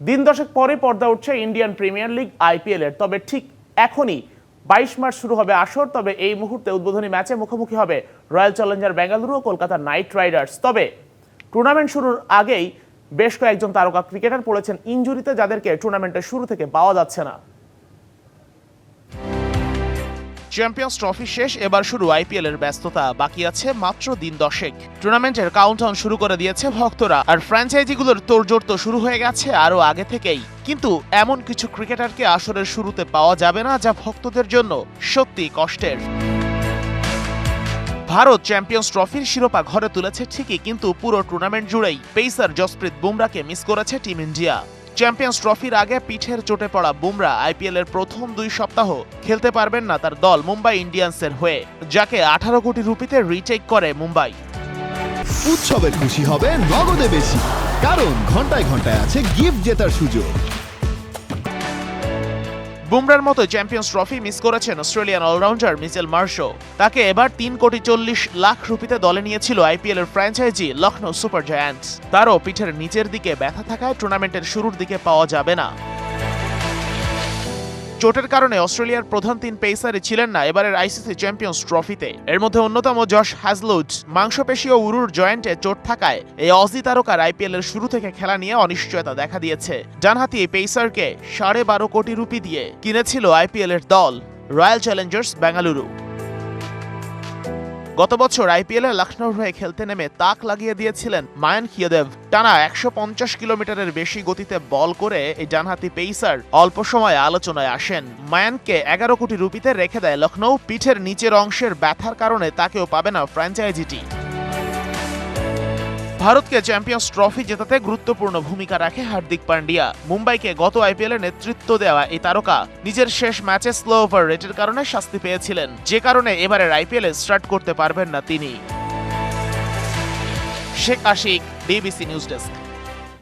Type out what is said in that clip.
দিন দশেক পরে পর্দা উঠছে ইন্ডিয়ান প্রিমিয়ার লিগ আইপিএল এর। তবে ঠিক এখনই বাইশ মার্চ শুরু হবে আসর। তবে এই মুহূর্তে উদ্বোধনী ম্যাচে মুখোমুখি হবে রয়্যাল চ্যালেঞ্জার বেঙ্গালুরু ও কলকাতা নাইট রাইডার্স। তবে টুর্নামেন্ট শুরুর আগেই বেশ কয়েকজন তারকা ক্রিকেটার পড়েছেন ইঞ্জুরিতে, যাদেরকে টুর্নামেন্টের শুরু থেকে পাওয়া যাচ্ছে না। চ্যাম্পিয়ন্স ট্রফি শেষ, এবার শুরু আইপিএল এর ব্যস্ততা। বাকি আছে মাত্র দিন দশেক। টুর্নামেন্টের কাউন্টডাউন শুরু করে দিয়েছে ভক্তরা। আর ফ্র্যাঞ্চাইজিগুলোর তোড়জোড় তো শুরু হয়ে গেছে আরও আগে থেকেই। কিন্তু এমন কিছু ক্রিকেটারকে আসরের শুরুতে পাওয়া যাবে না যা ভক্তদের জন্য সত্যি কষ্টের। ভারত চ্যাম্পিয়ন্স ট্রফির শিরোপা ঘরে তুলেছে ঠিকই, কিন্তু পুরো টুর্নামেন্ট জুড়েই পেসার জসপ্রীত বুমরাকে মিস করেছে টিম ইন্ডিয়া চ্যাম্পিয়ন্স ট্রফির আগে পিঠের চোটে পড়া বুমরা আইপিএল এর প্রথম দুই সপ্তাহ খেলতে পারবেন না তার দল মুম্বাই ইন্ডিয়ান্সের হয়ে, যাকে আঠারো কোটি রুপিতে রিটেক করে মুম্বাই। উৎসবের খুশি হবে নগদে বেশি, কারণ ঘন্টায় ঘন্টায় আছে গিফট জেতার সুযোগ। বুমরার মতো চ্যাম্পিয়ন্স ট্রফি মিস করেছেন অস্ট্রেলিয়ান অলরাউন্ডার মিচেল মার্শো তাকে এবার তিন কোটি চল্লিশ লাখ রুপিতে দলে নিয়েছিল আইপিএল এর ফ্র্যাঞ্চাইজি লখনৌ সুপার জায়ান্টস। তারও পিঠের নিচের দিকে ব্যথা থাকায় টুর্নামেন্টের শুরুর দিকে পাওয়া যাবে না। চোটের কারণে অস্ট্রেলিয়ার প্রধান তিন পেসারে ছিলেন না, এবারের আইসিসি চ্যাম্পিয়ন্স ট্রফিতে। এর মধ্যে অন্যতম জশ হ্যাজলুজ মাংসপেশি ও উরুর জয়েন্টে চোট থাকায় এই অজি তারকার আইপিএল এর শুরু থেকে খেলা নিয়ে অনিশ্চয়তা দেখা দিয়েছে। ডানহাতি এই পেসারকে সাড়ে বারো কোটি রুপি দিয়ে কিনেছিল আইপিএল এর দল। Royal Challengers, Bengaluru. গত বছর আইপিএলে লখনৌর হয়ে খেলতে নেমে তাক লাগিয়ে দিয়েছিলেন মায়ান খিয়দেব টানা একশো পঞ্চাশ কিলোমিটারের বেশি গতিতে বল করে এই ডানহাতি পেইসার অল্প সময়ে আলোচনায় আসেন। মায়ানকে এগারো কোটি রুপিতে রেখে দেয় লখনৌ পিঠের নিচের অংশের ব্যথার কারণে তাকেও পাবে না ফ্র্যাঞ্চাইজিটি। ভারতকে চ্যাম্পিয়ন্স ট্রফি জেতাতে গুরুত্বপূর্ণ ভূমিকা রাখে হার্দিক পান্ডিয়া। মুম্বাইকে গত আইপিএলে নেতৃত্ব দেওয়া এই তারকা নিজের শেষ ম্যাচে স্লো ওভার রেটের কারণে শাস্তি পেয়েছিলেন। যে কারণে এবারের আইপিএলে স্টার্ট করতে পারবেন না তিনি। Sheikh Ashiq DBC news desk.